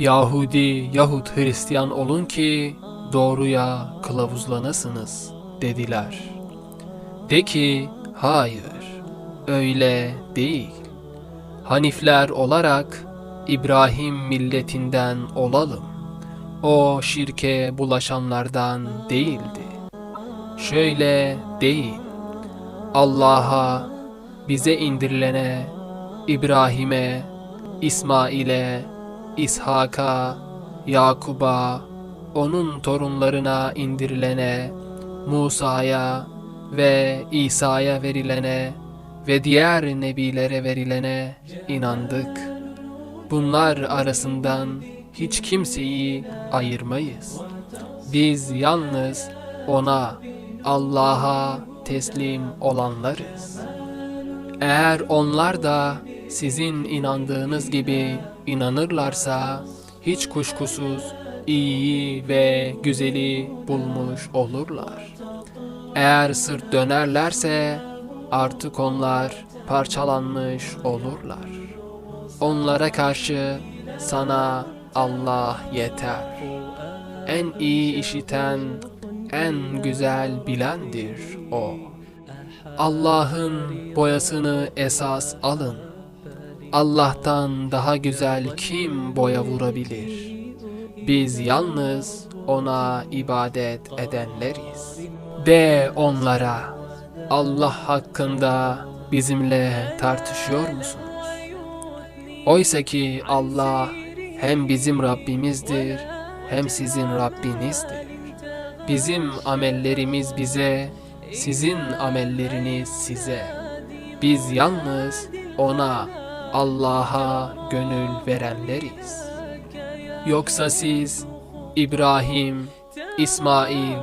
Yahudi yahut Hristiyan olun ki doğruya kılavuzlanasınız dediler. De ki hayır öyle değil. Hanifler olarak İbrahim milletinden olalım. O şirke bulaşanlardan değildi. Şöyle deyin. Allah'a, bize indirilene, İbrahim'e, İsmail'e, İshak'a, Yakub'a, onun torunlarına indirilene, Musa'ya ve İsa'ya verilene ve diğer nebilere verilene inandık. Bunlar arasından hiç kimseyi ayırmayız. Biz yalnız ona, Allah'a teslim olanlarız. Eğer onlar da sizin inandığınız gibi inanırlarsa hiç kuşkusuz iyiyi ve güzeli bulmuş olurlar. Eğer sırt dönerlerse artık onlar parçalanmış olurlar. Onlara karşı sana Allah yeter. En iyi işiten, en güzel bilendir O. Allah'ın boyasını esas alın. Allah'tan daha güzel kim boya vurabilir? Biz yalnız ona ibadet edenleriz. De onlara, Allah hakkında bizimle tartışıyor musunuz? Oysa ki Allah hem bizim Rabbimizdir hem sizin Rabbinizdir. Bizim amellerimiz bize, sizin amelleriniz size. Biz yalnız ona, Allah'a gönül verenleriz. Yoksa siz İbrahim, İsmail,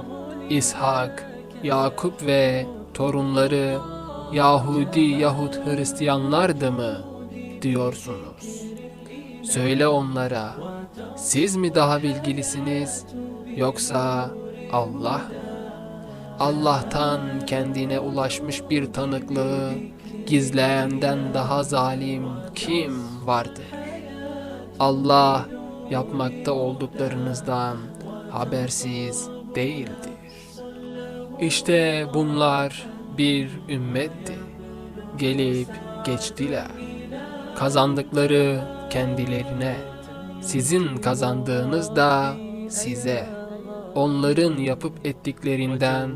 İshak, Yakup ve torunları Yahudi yahut Hristiyanlardı mı diyorsunuz? Söyle onlara, siz mi daha bilgilisiniz yoksa Allah? Allah'tan kendine ulaşmış bir tanıklığı gizleyenden daha zalim kim vardır? Allah yapmakta olduklarınızdan habersiz değildir. İşte bunlar bir ümmetti. Gelip geçtiler. Kazandıkları kendilerine, sizin kazandığınız da size. Onların yapıp ettiklerinden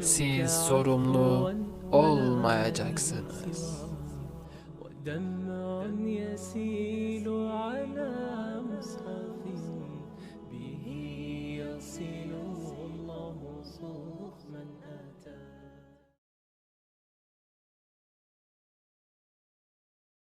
siz sorumlu olmayacaksınız. ودمع يسيل على